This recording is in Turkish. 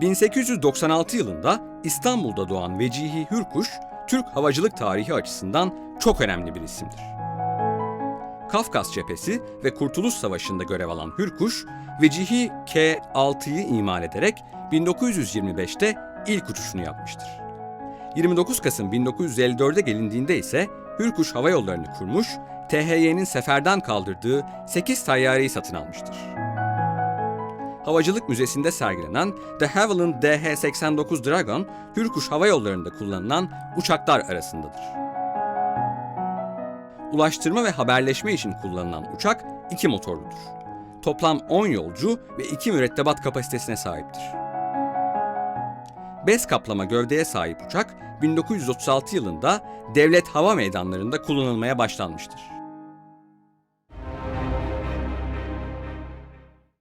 1896 yılında İstanbul'da doğan Vecihi Hürkuş, Türk havacılık tarihi açısından çok önemli bir isimdir. Kafkas Cephesi ve Kurtuluş Savaşı'nda görev alan Hürkuş, Vecihi K-6'yı imal ederek 1925'te ilk uçuşunu yapmıştır. 29 Kasım 1954'e gelindiğinde ise Hürkuş Hava Yolları'nı kurmuş, THY'nin seferden kaldırdığı 8 tayyareyi satın almıştır. Havacılık Müzesi'nde sergilenen De Havilland DH-89 Dragon, Hürkuş Hava Yolları'nda kullanılan uçaklar arasındadır. Ulaştırma ve haberleşme için kullanılan uçak iki motorludur. Toplam 10 yolcu ve 2 mürettebat kapasitesine sahiptir. Bez kaplama gövdeye sahip uçak 1936 yılında devlet hava meydanlarında kullanılmaya başlanmıştır.